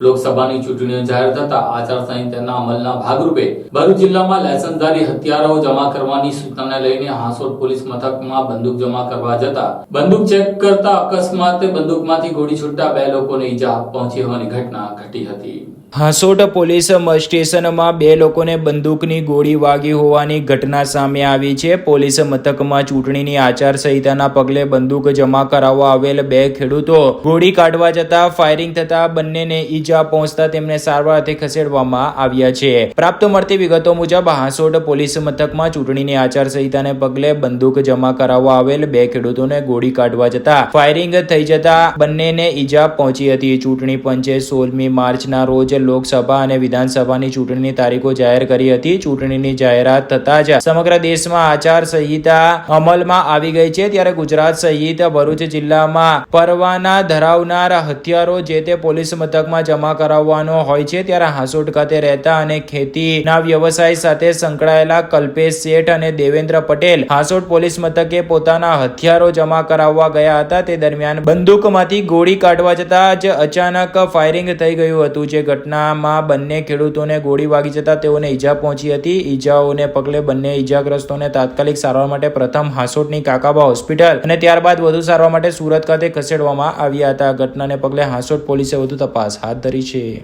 લોકસભાની ચૂંટણીઓ જાહેર થતા આચારસંહિતાના અમલના ભાગરૂપે ભરૂચ જિલ્લામાં લાયસન્સધારી હથિયારો જમા કરવાની સૂચનાને લઈને હાંસોડ પોલીસ મથકમાં બંદૂક જમા કરવા જતા બંદૂક ચેક કરતા અકસ્માતે બંદૂકમાંથી ગોળી છૂટતા બે લોકોને ઈજા પહોંચી હોવાની ઘટના ઘટી હતી. હાંસોડ પોલીસ સ્ટેશનમાં બે લોકોને બંદૂકની ગોળી વાગી હોવાની ઘટના સામે આવી છે. પોલીસ મથકમાં ચૂંટણીની આચારસંહિતાના પગલે બંદૂક જમા કરાવવા આવેલ બે ખેડૂતો ગોળી કાઢવા જતા ફાયરિંગ થતા બંનેને ઈજા પહોંચતા તેમને સારવારથી ખસેડવામાં આવ્યા છે. પ્રાપ્ત મળતી વિગતો મુજબ હાંસોડ પોલીસ મથકમાં ચૂંટણીની આચારસંહિતાને પગલે બંદૂક જમા કરાવવા આવેલ બે ખેડૂતોને ગોળી કાઢવા જતા ફાયરિંગ થઈ જતા બંનેને ઈજા પહોંચી હતી. ચૂંટણી પંચે સોળમી માર્ચના રોજ લોકસભા અને વિધાનસભાની ચૂંટણીની તારીખો જાહેર કરી હતી. ચૂંટણીની જાહેરાત થતા જ સમગ્ર દેશમાં આચાર સંહિતા અમલમાં આવી ગઈ છે. ત્યારે ગુજરાત સહિત ભરૂચ જિલ્લામાં પરવાના ધરાવનાર હથિયારો જે તે પોલીસ મથકમાં જમા કરાવવાનો હોય છે, ત્યારે હાંસોટ ખાતે રહેતા અને ખેતીના વ્યવસાય સાથે સંકળાયેલા કલ્પેશ શેઠ અને દેવેન્દ્ર પટેલ હાંસોટ પોલીસ મથકે પોતાના હથિયારો જમા કરાવવા ગયા હતા. તે દરમિયાન બંદૂકમાંથી ગોળી કાઢવા જતા જ અચાનક ફાયરિંગ થઈ ગયું હતું. જે ઘટનામાં બંને ખેડૂતોને ગોળી વાગી જતા તેઓને ઈજા પહોંચી હતી. ઈજાઓને પગલે બંને ઈજાગ્રસ્તોને તાત્કાલિક સારવાર માટે પ્રથમ હાંસોટની કાકાબા હોસ્પિટલ અને ત્યારબાદ વધુ સારવાર માટે સુરત ખાતે ખસેડવામાં આવ્યા હતા. ઘટનાને પગલે હાંસોટ પોલીસે વધુ તપાસ હાથ છે